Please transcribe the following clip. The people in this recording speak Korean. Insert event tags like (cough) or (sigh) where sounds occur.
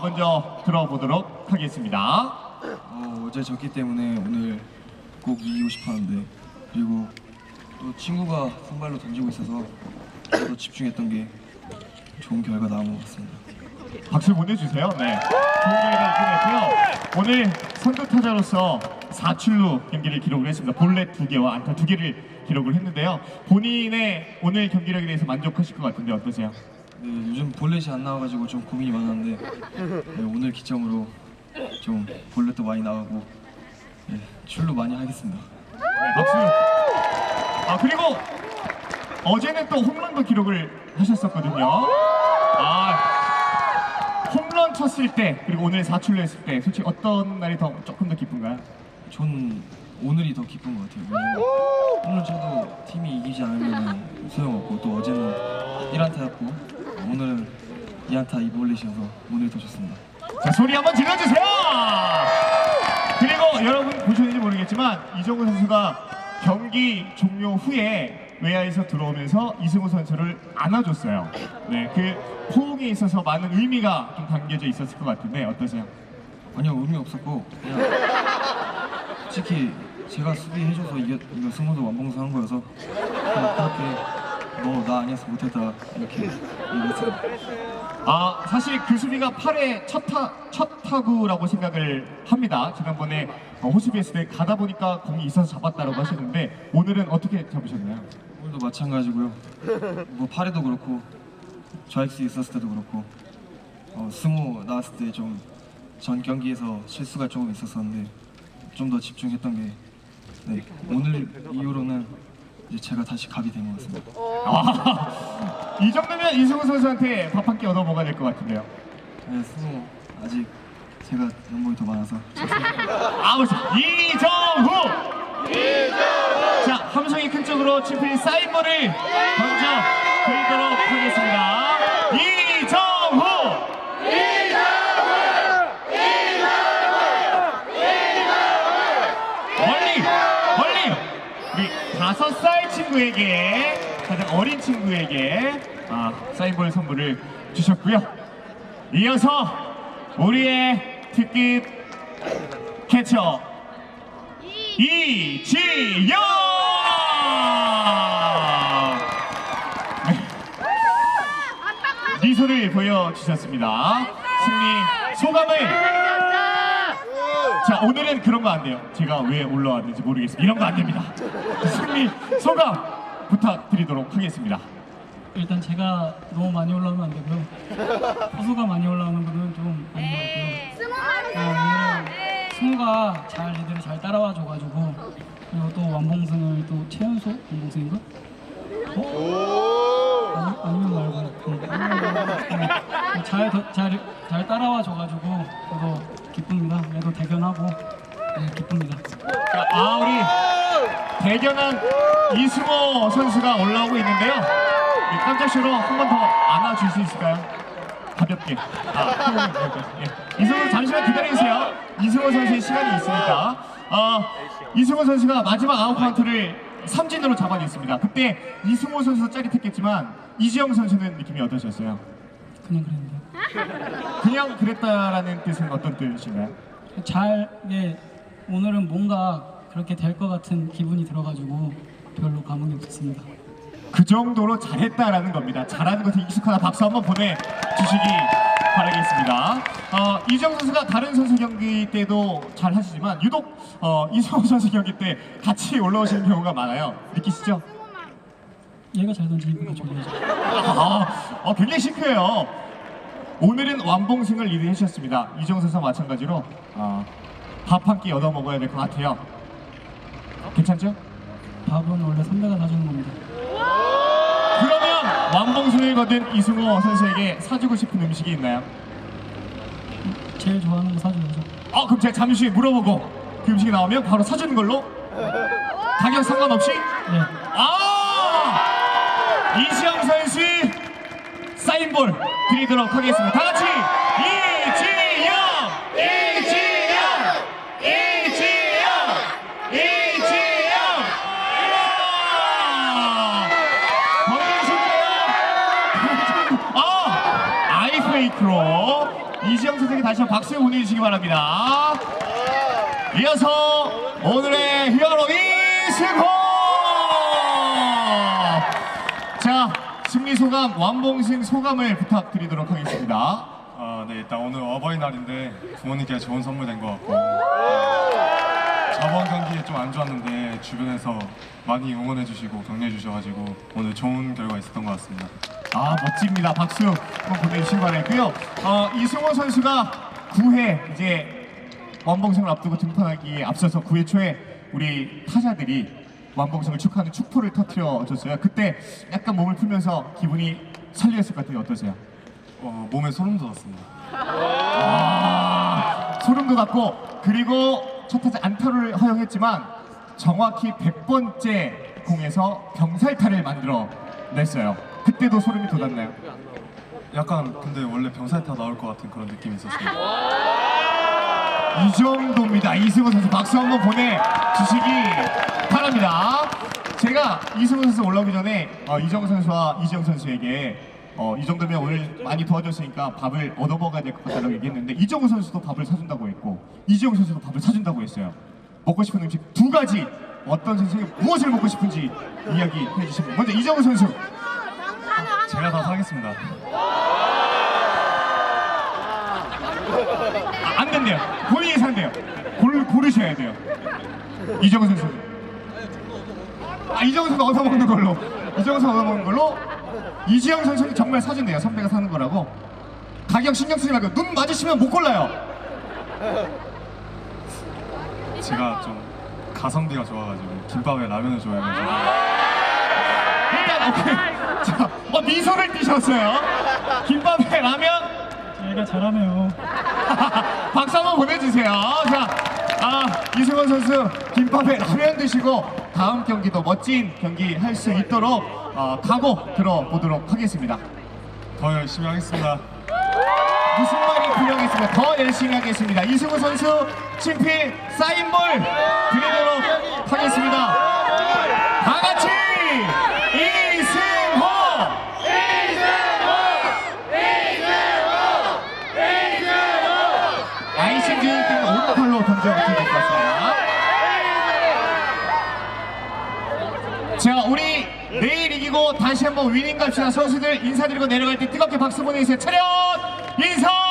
먼저 들어보도록 하겠습니다. 어, 어제 졌기 때문에 오늘 꼭 이기고 싶었는데 그리고 또 친구가 선발로 던지고 있어서 더 집중했던 게 좋은 결과 나온 것 같습니다. 박수 보내주세요. 네. 좋은 결과 있긴 했고요. 오늘 선두 타자로서 4출루 경기를 기록을 했습니다. 볼넷 2개와 안타 2개를 기록을 했는데요. 본인의 오늘 경기력에 대해서 만족하실 것 같은데 어떠세요? 네, 요즘 볼넷이 안 나와가지고 좀 고민이 많았는데 네, 오늘 기점으로 좀 볼넷도 많이 나가고 네, 출루 많이 하겠습니다. 네, 박수. 아 그리고 어제는 또 홈런도 기록을 하셨었거든요. 아 홈런 쳤을 때 그리고 오늘 4출루 했을 때 솔직히 어떤 날이 더 조금 더 기쁜가요? 전 오늘이 더 기쁜 것 같아요. 왜냐면 오늘 저도 팀이 이기지 않으면 소용없고 또 어제는 1안타 였고 오늘은 2안타 2볼넷이어서 오늘 더 좋습니다. 자 소리 한번 질러주세요. 그리고 여러분 보셨는지 모르겠지만 이정우 선수가 경기 종료 후에 외야에서 들어오면서 이승우 선수를 안아줬어요. 네, 그 포옹에 있어서 많은 의미가 좀 담겨져 있었을 것 같은데 어떠세요? 아니요 의미 없었고 그냥 (laughs) 솔직히 제가 수비해줘서 이겨, 이거 승부도 완봉승 한 거여서 그냥 그렇게 너 나 아니었으면 못했다 이렇게 얘기했어요. 아 사실 그 수비가 8회 첫, 타, 첫 타구라고 생각을 합니다. 지난번에 어, 호수비 했을 때 가다 보니까 공이 있어서 잡았다라고 하셨는데 오늘은 어떻게 잡으셨나요? 오늘도 마찬가지고요. 뭐 팔에도 그렇고 좌익수 있었을 때도 그렇고 어, 승우 나왔을 때 좀 전 경기에서 실수가 조금 있었었는데 좀 더 집중했던 게 네, 오늘 이후로는 이제 제가 다시 갑이 된 것 같습니다. 아, (laughs) 이 정도면 이승우 선수한테 밥 한 끼 얻어 먹어야 될 것 같은데요. 네, 승우 아직 제가 연봉이 더 많아서 (laughs) 아우 이정후. 자 함성이 큰 쪽으로 치프리 사인볼을 먼저 드리도록 하겠습니다. 이정후. 멀리 멀리 우리 다섯 살 친구에게 가장 어린 친구에게 아, 사인볼 선물을 주셨고요. 이어서 우리의 특급 캐쳐 이지영 네. 미소를 보여주셨습니다. 승리 소감을 자 오늘은 그런 거 안 돼요. 제가 왜 올라왔는지 모르겠습니다. 이런 거 안 됩니다. 승리 소감 부탁드리도록 하겠습니다. 일단 제가 너무 많이 올라오면 안 되고요. 호수가 많이 올라오는 분은 좀 아닌 것 같고요. 아, 오늘 승우가 잘 애들을 잘 따라와 줘가지고 그리고 또 완봉승을 또 최연소 완봉승인가? 어? 아니, 아니면 말고 음, 잘, 더- 잘, 잘 따라와 줘가지고 저도 기쁩니다. 그래도 대견하고 네, 기쁩니다. 자, 아 우리 대견한 이승호 선수가 올라오고 있는데요. 이 깜짝쇼로 한 번 더 안아줄 수 있을까요? 가볍게. 아, 예. 이승호 잠시만 기다려주세요. 이승호 선수의 시간이 있으니까. 어, 이승호 선수가 마지막 아웃 카운트를 삼진으로 잡아냈습니다. 그때 이승호 선수 짜릿했겠지만 이지영 선수는 느낌이 어떠셨어요? 그냥 그랬는데. 그냥 그랬다라는 뜻은 어떤 뜻인가요? 잘, 예, 오늘은 뭔가 그렇게 될 것 같은 기분이 들어가지고 별로 감흥이 없었습니다. 그 정도로 잘했다라는 겁니다. 잘하는 것에 익숙하다 박수 한번 보내주시기 바라겠습니다. 어, 이정 선수가 다른 선수 경기 때도 잘 하시지만 유독 어, 이성호 선수 경기 때 같이 올라오시는 경우가 많아요. 느끼시죠? 얘가 잘 던지니까 좋아하죠. 아, 어, 굉장히 시크해요. 오늘은 완봉승을 리드해 주셨습니다. 이정 선수와 마찬가지로 어, 밥한 끼 얻어 먹어야 될 것 같아요. 괜찮죠? 밥은 원래 선배가 사주는 겁니다. 그러면 완봉승을 거둔 이승호 선수에게 사주고 싶은 음식이 있나요? 제일 좋아하는 거 사줘야죠. 어 그럼 제가 잠시 물어보고 그 음식이 나오면 바로 사주는 걸로 가격 상관없이 네. 아 이시영 선수 사인볼 드리도록 하겠습니다. 다 같이 이지영! 이지영! 이지영! 이지영! 건강식이에요 아 아이스메이크로 이지영 선수에게 다시 한번 박수 보내주시기 바랍니다. 이어서 오늘의 히어로 이승호! 승리 소감, 완봉승 소감을 부탁드리도록 하겠습니다. 아, 네, 일단 오늘 어버이날인데 부모님께 좋은 선물 된 것 같고 저번 경기에 좀 안 좋았는데 주변에서 많이 응원해 주시고 격려해 주셔가지고 오늘 좋은 결과 있었던 것 같습니다. 아 멋집니다. 박수 한번 보내주시기 바라고요. 어, 이승호 선수가 9회 이제 완봉승을 앞두고 등판하기에 앞서서 9회 초에 우리 타자들이 완봉승을 축하하는 축포를 터트려 줬어요. 그때 약간 몸을 풀면서 기분이 설레었을 것 같아요. 어떠세요? 어, 몸에 소름 돋았습니다. 아, 소름 돋았고 그리고 첫 타자 안타를 허용했지만 정확히 100번째 공에서 병살타를 만들어 냈어요. 그때도 소름이 돋았나요? 약간 근데 원래 병살타 나올 것 같은 그런 느낌이 있었습니다. 이 정도입니다. 이승호 선수 박수 한번 보내주시기 바랍니다. 제가 이승호 선수 올라오기 전에 어, 이정 선수와 이지영 선수에게 어, 이 정도면 오늘 많이 도와줬으니까 밥을 얻어먹어야 될 것 같다고 얘기했는데 이정우 선수도 밥을 사준다고 했고 이지영 선수도 밥을 사준다고 했어요. 먹고 싶은 음식 두 가지 어떤 선수에게 무엇을 먹고 싶은지 이야기해 주시면 먼저 이정우 선수 제가 다 사겠습니다. 아, 안 된대요. 본인이 산대요. 고르, 고르셔야 돼요. 이정우 선수. 아, 이정우 선수 얻어 먹는 걸로. 이정우 선수 얻어 먹는 걸로. 이지영 선수는 정말 사준대요. 선배가 사는 거라고. 가격 신경 쓰지 말고 눈 맞으시면 못 골라요. 제가 좀 가성비가 좋아가지고 김밥에 라면을 좋아해가지고 일단 오케이. 자, 어, 미소를 띄셨어요. 김밥에 라면. 얘가 잘하네요. (laughs) 박수 한번 보내주세요. 자, 아, 이승원 선수 김밥에 라면 드시고 다음 경기도 멋진 경기 할 수 있도록 어, 각오 들어보도록 하겠습니다. 더 열심히 하겠습니다. 무슨 말이 필요하겠습니다. 더 열심히 하겠습니다. 이승우 선수 친필 사인볼 드리도록 하겠습니다. 다 같이 이승호! 아이싱 교육 때문에 오른팔로 던져주실 것 같습니다. 자, 우리 내일 이기고 다시 한번 위닝 갑시다. 선수들 인사드리고 내려갈 때 뜨겁게 박수 보내주세요. 차렷! 인사!